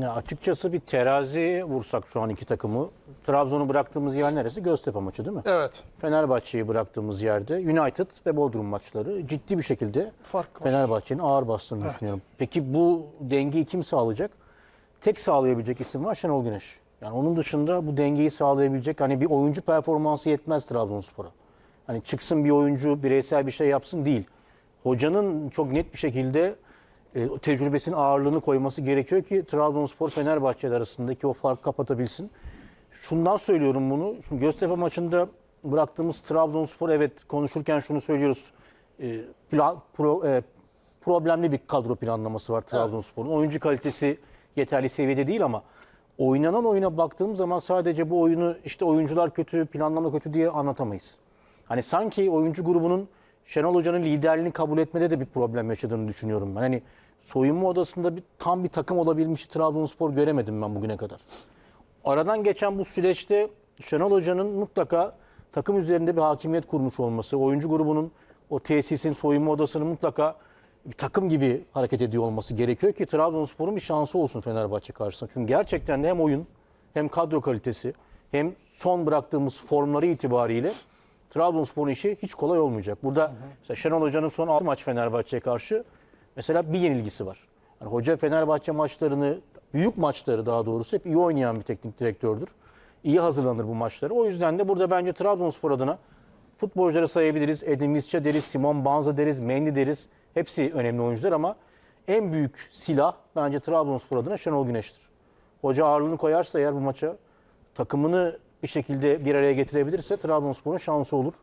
Ya açıkçası bir terazi vursak şu an iki takımı. Trabzon'u bıraktığımız yer neresi? Göztepe maçı değil mi? Evet. Fenerbahçe'yi bıraktığımız yerde United ve Bodrum maçları ciddi bir şekilde. Fenerbahçe'nin ağır bastığını düşünüyorum. Peki bu dengeyi kim sağlayacak? Tek sağlayabilecek isim var Şenol Güneş. Yani onun dışında bu dengeyi sağlayabilecek hani bir oyuncu performansı yetmez Trabzonspor'a. Hani çıksın bir oyuncu bireysel bir şey yapsın değil. Hocanın çok net bir şekilde e, tecrübesinin ağırlığını koyması gerekiyor ki Trabzonspor Fenerbahçe arasındaki o farkı kapatabilsin. Şundan söylüyorum bunu. Şimdi Göztepe maçında bıraktığımız Trabzonspor evet konuşurken şunu söylüyoruz. E, plan, pro- e, problemli bir kadro planlaması var Trabzonspor'un. Oyuncu kalitesi yeterli seviyede değil ama oynanan oyuna baktığım zaman sadece bu oyunu işte oyuncular kötü, planlama kötü diye anlatamayız. Hani sanki oyuncu grubunun Şenol Hoca'nın liderliğini kabul etmede de bir problem yaşadığını düşünüyorum ben. Hani soyunma odasında bir tam bir takım olabilmiş Trabzonspor göremedim ben bugüne kadar. Aradan geçen bu süreçte Şenol Hoca'nın mutlaka takım üzerinde bir hakimiyet kurmuş olması, oyuncu grubunun o tesisin, soyunma odasının mutlaka bir takım gibi hareket ediyor olması gerekiyor ki Trabzonspor'un bir şansı olsun Fenerbahçe karşısında. Çünkü gerçekten de hem oyun hem kadro kalitesi hem son bıraktığımız formları itibariyle Trabzonspor'un işi hiç kolay olmayacak. Burada mesela Şenol Hoca'nın son 6 maç Fenerbahçe'ye karşı mesela bir yenilgisi var. Yani hoca Fenerbahçe maçlarını, büyük maçları daha doğrusu hep iyi oynayan bir teknik direktördür. İyi hazırlanır bu maçlara. O yüzden de burada bence Trabzonspor adına futbolcuları sayabiliriz. Edin Visca deriz, Simon Banza deriz, Mendy deriz. Hepsi önemli oyuncular ama en büyük silah bence Trabzonspor adına Şenol Güneş'tir. Hoca ağırlığını koyarsa eğer bu maça takımını bir şekilde bir araya getirebilirse Trabzonspor'un şansı olur.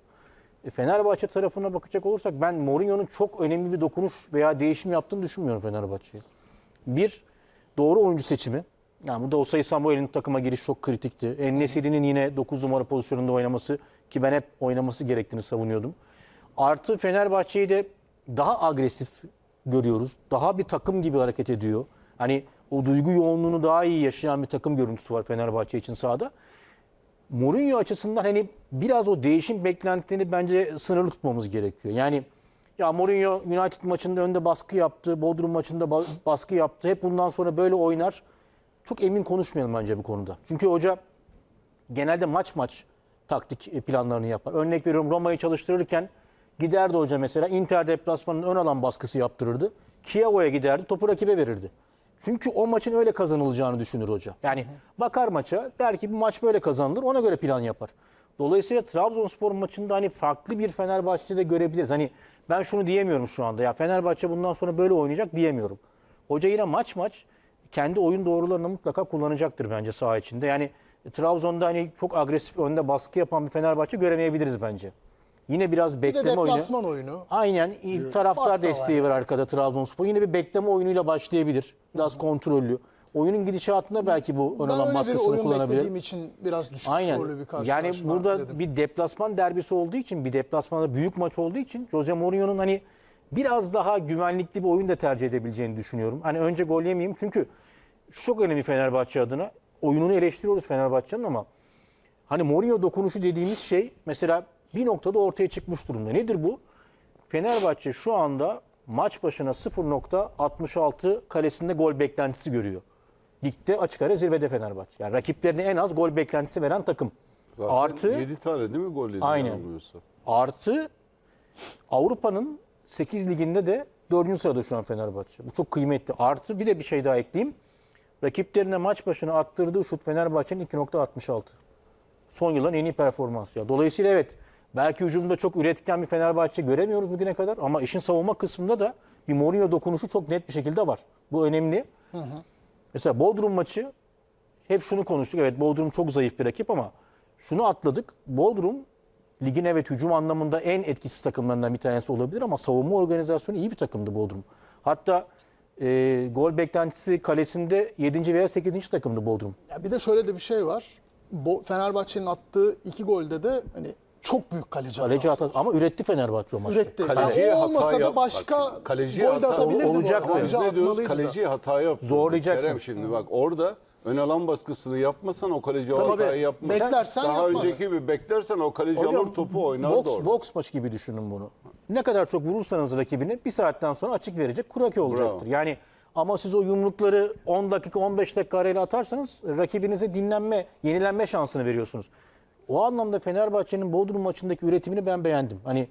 E, Fenerbahçe tarafına bakacak olursak ben Mourinho'nun çok önemli bir dokunuş veya değişim yaptığını düşünmüyorum Fenerbahçe'ye. Bir, doğru oyuncu seçimi. Yani burada Osayi Samuel'in takıma giriş çok kritikti. Ennesiri'nin yine 9 numara pozisyonunda oynaması ki ben hep oynaması gerektiğini savunuyordum. Artı Fenerbahçe'yi de daha agresif görüyoruz. Daha bir takım gibi hareket ediyor. Hani o duygu yoğunluğunu daha iyi yaşayan bir takım görüntüsü var Fenerbahçe için sahada. Mourinho açısından hani biraz o değişim beklentilerini bence sınırlı tutmamız gerekiyor. Yani ya Mourinho United maçında önde baskı yaptı, Bodrum maçında ba- baskı yaptı. Hep bundan sonra böyle oynar. Çok emin konuşmayalım bence bu konuda. Çünkü hoca genelde maç maç taktik planlarını yapar. Örnek veriyorum Roma'yı çalıştırırken giderdi hoca mesela Inter deplasmanının ön alan baskısı yaptırırdı. Chievo'ya giderdi, topu rakibe verirdi. Çünkü o maçın öyle kazanılacağını düşünür hoca. Yani bakar maça der ki bu maç böyle kazanılır ona göre plan yapar. Dolayısıyla Trabzonspor maçında hani farklı bir Fenerbahçe'de görebiliriz. Hani ben şunu diyemiyorum şu anda ya Fenerbahçe bundan sonra böyle oynayacak diyemiyorum. Hoca yine maç maç kendi oyun doğrularını mutlaka kullanacaktır bence saha içinde. Yani Trabzon'da hani çok agresif önde baskı yapan bir Fenerbahçe göremeyebiliriz bence. Yine biraz Bir de bekleme oyunu. deplasman oyunu. Aynen taraftar Fark da var desteği var arkada Trabzonspor. Yine bir bekleme oyunuyla başlayabilir. Biraz kontrollü. Oyunun gidişatında belki bu ön Ben alan öyle bir baskısını oyun kullanabilir. beklediğim için biraz düşük Aynen. skorlu bir karşılaşma Yani burada dedim. bir deplasman derbisi olduğu için, bir deplasmanda büyük maç olduğu için Jose Mourinho'nun hani biraz daha güvenlikli bir oyun da tercih edebileceğini düşünüyorum. Hani önce gol yemeyeyim çünkü şu çok önemli Fenerbahçe adına. Oyununu eleştiriyoruz Fenerbahçe'nin ama hani Mourinho dokunuşu dediğimiz şey mesela bir noktada ortaya çıkmış durumda. Nedir bu? Fenerbahçe şu anda maç başına 0.66 kalesinde gol beklentisi görüyor. Ligde açık ara zirvede Fenerbahçe. Yani rakiplerine en az gol beklentisi veren takım. Zaten Artı 7 tane değil mi gol yedi Aynen. yanılmıyorsa? Artı Avrupa'nın 8 liginde de 4. sırada şu an Fenerbahçe. Bu çok kıymetli. Artı bir de bir şey daha ekleyeyim. Rakiplerine maç başına attırdığı şut Fenerbahçe'nin 2.66. Son yılın en iyi performansı. Ya. Dolayısıyla evet belki hücumda çok üretken bir Fenerbahçe göremiyoruz bugüne kadar ama işin savunma kısmında da bir Mourinho dokunuşu çok net bir şekilde var. Bu önemli. Mesela Bodrum maçı hep şunu konuştuk. Evet Bodrum çok zayıf bir rakip ama şunu atladık. Bodrum ligin evet hücum anlamında en etkisiz takımlarından bir tanesi olabilir ama savunma organizasyonu iyi bir takımdı Bodrum. Hatta e, gol beklentisi kalesinde 7. veya 8. takımdı Bodrum. Ya bir de şöyle de bir şey var. Bo- Fenerbahçe'nin attığı iki golde de hani çok büyük kaleci, Kaleci hatası. hatası ama üretti Fenerbahçe o maçta. Üretti. Kaleciye Yani o hata olmasa da başka bak, kaleciye gol de atabilirdi. bu olacak mı? Biz ne diyoruz? atmalıydı da. Kaleciye hata yaptı. Zorlayacaksın. Kerem şimdi bak orada ön alan baskısını yapmasan o kaleci o hatayı yapmaz. Beklersen Daha yapmaz. önceki gibi beklersen o kaleci Hocam, alır topu oynar boks, da orada. boks maçı gibi düşünün bunu. Ne kadar çok vurursanız rakibini bir saatten sonra açık verecek, kurake olacaktır. Yani Ama siz o yumrukları 10 dakika 15 dakika arayla atarsanız rakibinize dinlenme, yenilenme şansını veriyorsunuz. O anlamda Fenerbahçe'nin Bodrum maçındaki üretimini ben beğendim. Hani